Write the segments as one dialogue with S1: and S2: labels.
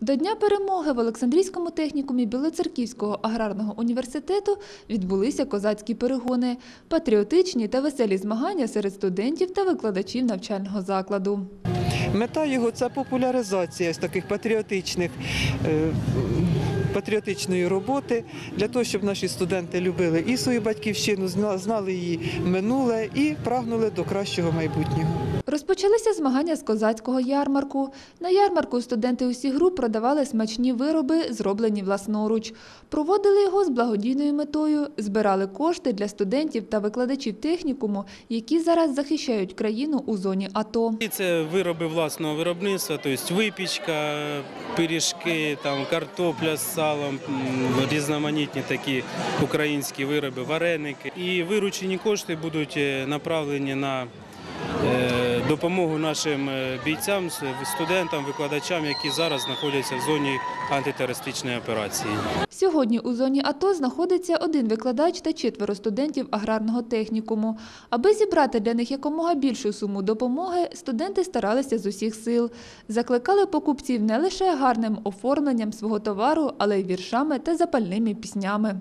S1: До Дня перемоги в Олександрійському технікумі Білоцерківського аграрного університету відбулися козацькі перегони, патріотичні та веселі змагання серед студентів та викладачів навчального закладу.
S2: Мета його це популяризація з таких патріотичних. е, Патріотичної роботи для того, щоб наші студенти любили і свою батьківщину, зна- знали її минуле і прагнули до кращого майбутнього.
S1: Розпочалися змагання з козацького ярмарку. На ярмарку студенти усіх груп продавали смачні вироби, зроблені власноруч. Проводили його з благодійною метою, збирали кошти для студентів та викладачів технікуму, які зараз захищають країну у зоні АТО.
S3: Це вироби власного виробництва, тобто випічка, пиріжки, там, картопля з салом, різноманітні такі українські вироби, вареники. І виручені кошти будуть е, направлені на е, допомогу нашим е, бійцям, студентам, викладачам, які зараз знаходяться в зоні антитерористичної операції.
S1: Сьогодні у зоні АТО знаходиться один викладач та четверо студентів аграрного технікуму. Аби зібрати для них якомога більшу суму допомоги, студенти старалися з усіх сил. Закликали покупців не лише гарним оформленням свого товару, але й віршами та запальними піснями.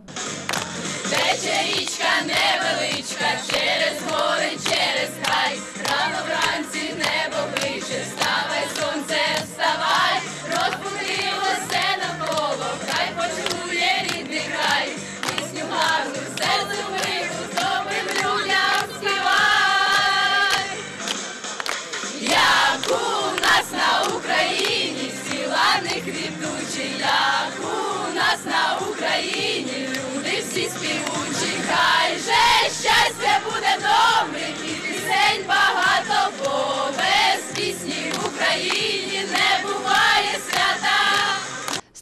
S4: Тече річка невеличка, через гори,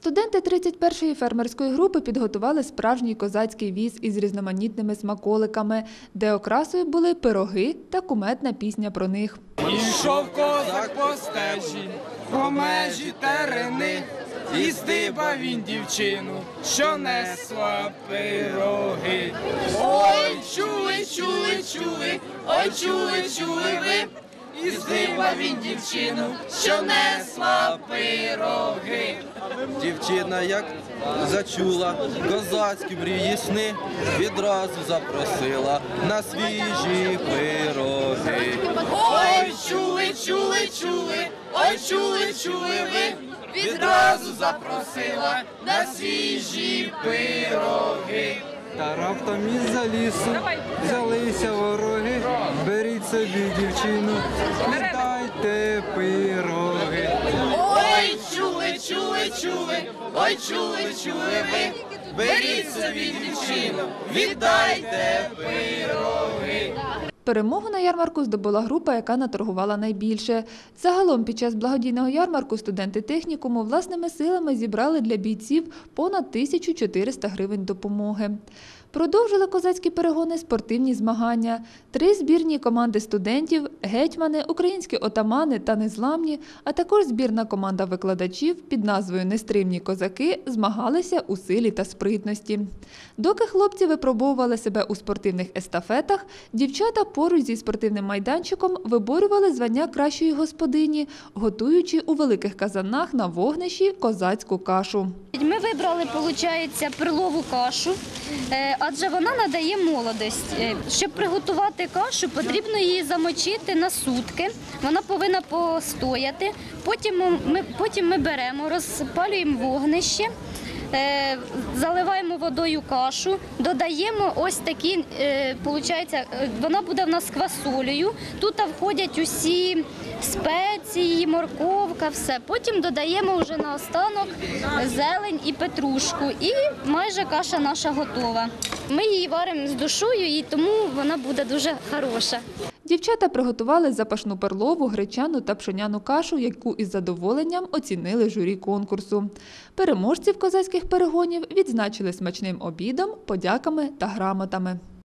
S1: Студенти 31-ї фермерської групи підготували справжній козацький віз із різноманітними смаколиками, де окрасою були пироги та куметна пісня про них.
S5: Ішов козак по стежі, по межі терени, і здибав він дівчину, що несла пироги.
S4: Ой, чули, чули, чули, ой, чули, чули ви,
S5: І здибав він дівчину, що несла пироги.
S6: Дівчина як зачула козацькі мрії сни, відразу запросила на свіжі пироги.
S4: Ой, чули, чули, чули, ой, чули, чули ви,
S5: Відразу запросила на свіжі пироги.
S7: Та раптом із-за лісу взялися вороги, собі дівчину, віддайте пироги.
S4: Ой, чули, чули, чули, ой, чули, чули ви,
S5: Беріть собі дівчину, віддайте пироги.
S1: Перемогу на ярмарку здобула група, яка наторгувала найбільше. Загалом під час благодійного ярмарку студенти технікуму власними силами зібрали для бійців понад 1400 гривень допомоги. Продовжили козацькі перегони спортивні змагання. Три збірні команди студентів, гетьмани, українські отамани та незламні, а також збірна команда викладачів під назвою Нестримні козаки змагалися у силі та спритності. Доки хлопці випробовували себе у спортивних естафетах, дівчата поруч зі спортивним майданчиком виборювали звання кращої господині, готуючи у великих казанах на вогнищі козацьку кашу.
S8: Ми вибрали, виходить, перлову кашу, е, адже вона надає молодость. Е, Щоб приготувати кашу, потрібно її замочити на сутки. Вона повинна постояти. Потім ми, потім ми беремо, розпалюємо вогнище. Е, Заливаємо водою кашу, додаємо ось такі, е, получається, е, вона буде в нас квасолею. Тут входять усі спеції, морковка, все. Потім додаємо вже на останок зелень і петрушку. І майже каша наша готова. Ми її варимо з душою, і тому вона буде дуже хороша.
S1: Дівчата приготували запашну перлову, гречану та пшеняну кашу, яку із задоволенням оцінили журі конкурсу. Переможців козацьких перегонів відзначили смачним обідом, подяками та грамотами.